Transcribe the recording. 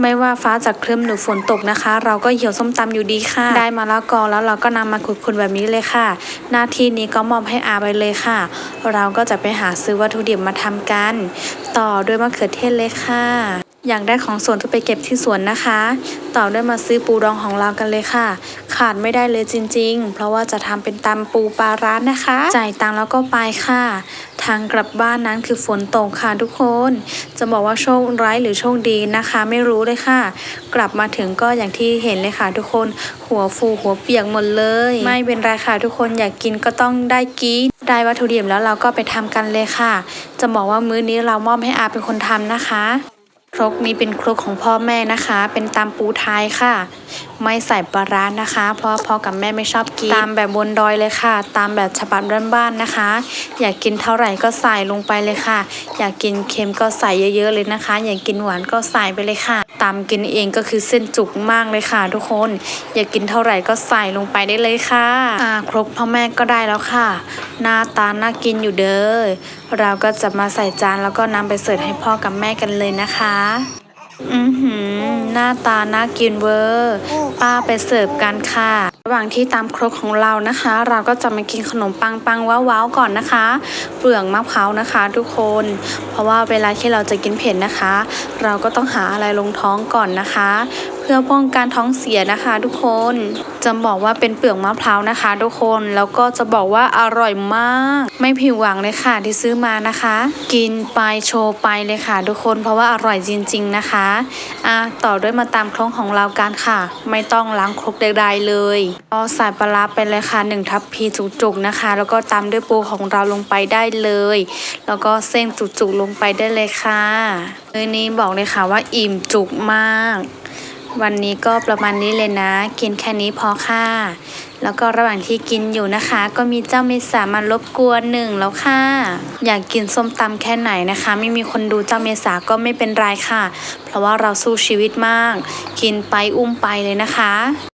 ไม่ว่าฟ้าจะครึ้มหรือฝนตกนะคะ เราก็เหี่ยวส้มตำอยู่ดีค่ะ ได้มาแล้วกอแล้วเราก็นำมาขุดๆแบบนี้เลยค่ะ หน้าที่นี้ก็มอบให้อาไปเลยค่ะ เราก็จะไปหาซื้อวัตถุดิบมาทำกัน ต่อด้วยมะเขือเทศเลยค่ะ อยากได้ของสวนก็ไปเก็บที่สวนนะคะ ต่อด้วยมาซื้อปูดองของเรากันเลยค่ะ ขาดไม่ได้เลยจริง ๆ เพราะว่าจะทำเป็นตำปูปลาร้านะคะ จ่ายตังค์แล้วก็ไปค่ะ ทางกลับบ้านนั้นคือฝนตกค่ะทุกคน จะบอกว่าโชคร้ายหรือโชคดีนะคะ ไม่รู้เลยค่ะ กลับมาถึงก็อย่างที่เห็นเลยค่ะ ทุกคน หัวฟูหัวเปียกหมดเลย ไม่เป็นไรค่ะทุกคนอยากกินก็ต้องได้กินได้วัตถุดิบแล้วเราก็ไปทำกันเลยค่ะ จะบอกว่ามื้อนี้เรามอบให้อาเป็นคนทำนะคะ ครกนี้เป็นครกของพ่อแม่นะคะ เป็นตามปูไทยค่ะ ไม่ใส่ปลาร้านะคะ เพราะพ่อกับแม่ไม่ชอบกิน ตามแบบบนดอยเลยค่ะ ตามแบบฉบับบ้านๆนะคะ อยากกินเท่าไหร่ก็ใส่ลงไปเลยค่ะ อยากกินเค็มก็ใส่เยอะๆเลยนะคะ อยากกินหวานก็ใส่ไปเลยค่ะ ตามกินเองก็คือเส้นจุกมากเลยค่ะทุกคน อยากกินเท่าไหร่ก็ใส่ลงไปได้เลยค่ะอ่าครกพ่อแม่ก็ได้แล้วค่ะ หน้าตาน่ากินอยู่เด้อเราก็จะมาใส่จานแล้วก็นำไปเสิร์ฟให้พ่อกับแม่กันเลยนะคะ อือหือหน้าตาน่ากินเวอร์ ป้าไปเสิร์ฟกันค่ะ ระหว่างที่ตามครกของเรานะคะ เราก็จะมากินขนมปังปังว้าวๆก่อนนะคะ เปลือกมะพร้าวนะคะ ทุกคน เพราะว่าเวลาที่เราจะกินเผ็ดนะคะ เราก็ต้องหาอะไรลงท้องก่อนนะคะเพื่อป้องกันท้องเสียนะคะทุกคนจะบอกว่าเป็นเปลือกมะพร้าวนะคะ ทุกคนแล้วก็จะบอกว่าอร่อยมาก ไม่ผิดหวังเลยค่ะที่ซื้อมานะคะ กินไปโชว์ไปเลยค่ะ ทุกคนเพราะว่าอร่อยจริง ๆนะคะอะต่อด้วยมาตามครกของเรากันค่ะ ไม่ต้องล้างครกใดๆเลยก็ใส่ปลาร้าไปเลยค่ะหนึ่งทัพพีจุกๆนะคะ แล้วก็ตามด้วยปูของเราลงไปได้เลย แล้วก็เส้นจุกๆลงไปได้เลยค่ะมื้อนี้บอกเลยค่ะว่าอิ่มจุกมาก วันนี้ก็ประมาณนี้เลยนะ กินแค่นี้พอค่ะ แล้วก็ระหว่างที่กินอยู่นะคะ ก็มีเจ้าเมษามารบกวนหนึ่งแล้วค่ะ อยากกินส้มตำแค่ไหนนะคะ ไม่มีคนดูเจ้าเมษาก็ไม่เป็นไรค่ะ เพราะว่าเราสู้ชีวิตมาก กินไปอุ้มไปเลยนะคะ